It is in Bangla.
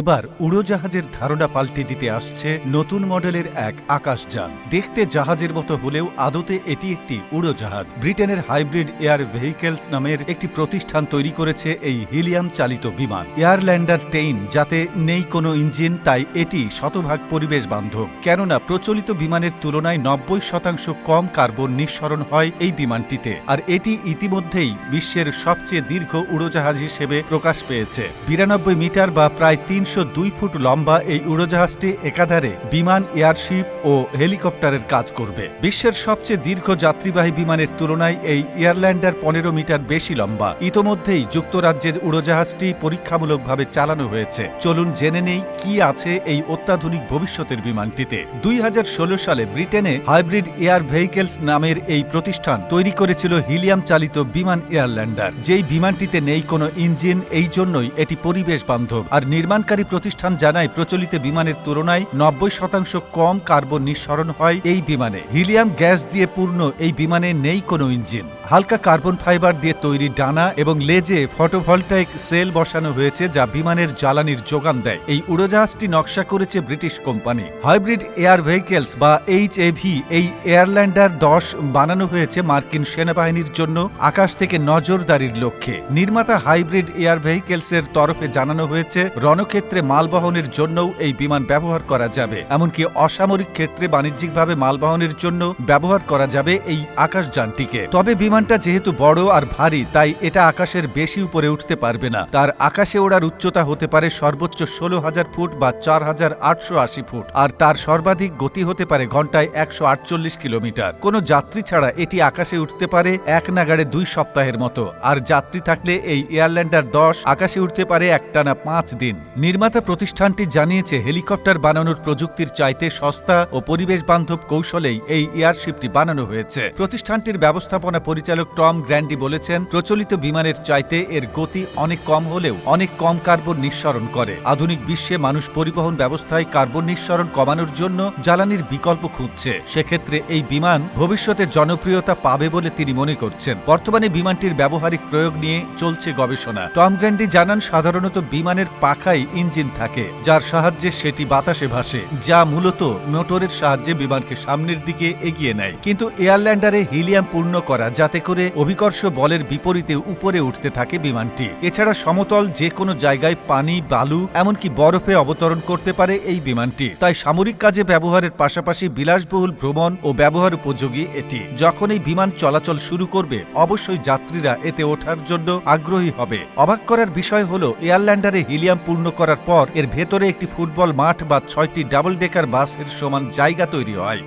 এবার উড়োজাহাজের ধারণা পাল্টে দিতে আসছে নতুন মডেলের এক আকাশযান। দেখতে জাহাজের মতো হলেও আদতে এটি একটি উড়োজাহাজ। ব্রিটেনের হাইব্রিড এয়ার ভেহিকেলস নামের একটি প্রতিষ্ঠান তৈরি করেছে এই হিলিয়াম চালিত বিমান। এয়ারল্যান্ডার টেইন, যাতে নেই কোনো ইঞ্জিন, তাই এটি শতভাগ পরিবেশ বান্ধব। কেননা প্রচলিত বিমানের তুলনায় নব্বই শতাংশ কম কার্বন নিঃসরণ হয় এই বিমানটিতে। আর এটি ইতিমধ্যেই বিশ্বের সবচেয়ে দীর্ঘ উড়োজাহাজ হিসেবে প্রকাশ পেয়েছে। বিরানব্বই মিটার বা প্রায় তিনশো দুই ফুট লম্বা এই উড়োজাহাজটি একাধারে বিমান, এয়ারশিপ ও হেলিকপ্টারের কাজ করবে। বিশ্বের সবচেয়ে দীর্ঘ যাত্রীবাহী বিমানের তুলনায় এই এয়ারল্যান্ডার পনেরো মিটার বেশি লম্বা। ইতোমধ্যেই যুক্তরাজ্যের উড়োজাহাজটি পরীক্ষামূলকভাবে চালানো হয়েছে। চলুন জেনে নেই কি আছে এই অত্যাধুনিক ভবিষ্যতের বিমানটিতে। দুই হাজার ষোলো সালে ব্রিটেনে হাইব্রিড এয়ার ভেহিকেলস নামের এই প্রতিষ্ঠান তৈরি করেছিল হিলিয়াম চালিত বিমান এয়ারল্যান্ডার। যেই বিমানটিতে নেই কোনো ইঞ্জিন, এই জন্যই এটি পরিবেশ বান্ধব। আর নির্মাণকারী প্রতিষ্ঠান জানায়, প্রচলিত বিমানের তুলনায় নব্বই শতাংশ কম কার্বন নিঃসরণ হয় এই বিমানে। হিলিয়াম গ্যাস দিয়ে পূর্ণ এই বিমানে নেই কোনো ইঞ্জিন। হালকা কার্বন ফাইবার দিয়ে তৈরি ডানা এবং লেজে ফটোভলটাইক সেল বসানো হয়েছে যা বিমানের জ্বালানির যোগান দেয়। এই উড়োজাহাজটি নকশা করেছে British company. Hybrid air vehicles বা এইচ এভি এই এয়ারল্যান্ডার দশ বানানো হয়েছে মার্কিন সেনাবাহিনীর জন্য আকাশ থেকে নজরদারির লক্ষ্যে। নির্মাতা হাইব্রিড এয়ার ভেহিকেলসের তরফে জানানো হয়েছে, রণক্ষেত্রে মালবহনের জন্যও এই বিমান ব্যবহার করা যাবে। এমনকি অসামরিক ক্ষেত্রে বাণিজ্যিকভাবে মালবহনের জন্য ব্যবহার করা যাবে এই আকাশযানটিকে। তবে বিমানটা যেহেতু বড় আর ভারী, তাই এটা আকাশের বেশি উপরে উঠতে পারবে না। তার আকাশে ওড়ার উচ্চতা হতে পারে সর্বোচ্চ ষোলো হাজার ফুট বা চার হাজার আটশো আশি ফুট, আর তার সর্বাধিক গতি হতে পারে ঘন্টায় একশো আটচল্লিশ কিলোমিটার। কোনো যাত্রী ছাড়া এটি আকাশে উঠতে পারে এক নাগাড়ে দুই সপ্তাহের মতো, আর যাত্রী থাকলে এই এয়ারল্যান্ডার দশ, আকাশে উঠতে পারে একটানা পাঁচ দিন। নির্মাতা প্রতিষ্ঠানটি জানিয়েছে, হেলিকপ্টার বানানোর প্রযুক্তির চাইতে সস্তা ও পরিবেশ বান্ধব কৌশলেই এই এয়ারশিপটি বানানো হয়েছে। প্রতিষ্ঠানটির ব্যবস্থাপনা পরিচালক টম গ্র্যান্ডি বলেছেন, প্রচলিত বিমানের চাইতে এর গতি অনেক কম হলেও অনেক কম কার্বন নিঃসরণ করে। আধুনিক বিশ্বে মানুষ পরিবহন ব্যবস্থায় কার্বন নিঃসরণ কমানোর জন্য জ্বালানির বিকল্প খুঁজছে। সেক্ষেত্রে এই বিমান ভবিষ্যতে জনপ্রিয়তা পাবে বলে তিনি মনে করছেন। বর্তমানে বিমানটির ব্যবহারিক প্রয়োগ নিয়ে চলছে গবেষণা। টম গ্র্যান্ডি জানান, সাধারণত বিমানের পাখায় ইঞ্জিন থাকে, যার সাহায্যে সেটি বাতাসে ভাসে, যা মূলত মোটরের সাহায্যে বিমানকে সামনের দিকে এগিয়ে নেয়। কিন্তু এয়ারল্যান্ডারে হিলিয়াম পূর্ণ করা যাতে করে অভিকর্ষ বলের বিপরীতে উপরে উঠতে থাকে বিমানটি। এছাড়া সমতল যে কোনো জায়গায় পানি, বালু, এমনকি বরফে অবতরণ করতে পারে এই বিমানটি। তাই সামরিক কাজে ব্যবহারের পাশাপাশি বিলাসবহুল ভ্রমণ ও ব্যবহার উপযোগী এটি। যখন এই বিমান চলাচল শুরু করবে, অবশ্যই যাত্রীরা এতে ওঠার জন্য আগ্রহী হবে। অবাক করার বিষয় হলো, এয়ারল্যান্ডারে হিলিয়াম পূর্ণ করার পর এর ভেতরে একটি ফুটবল মাঠ বা ছয়টি ডাবল ডেকার বাসের সমান জায়গা তৈরি হয়।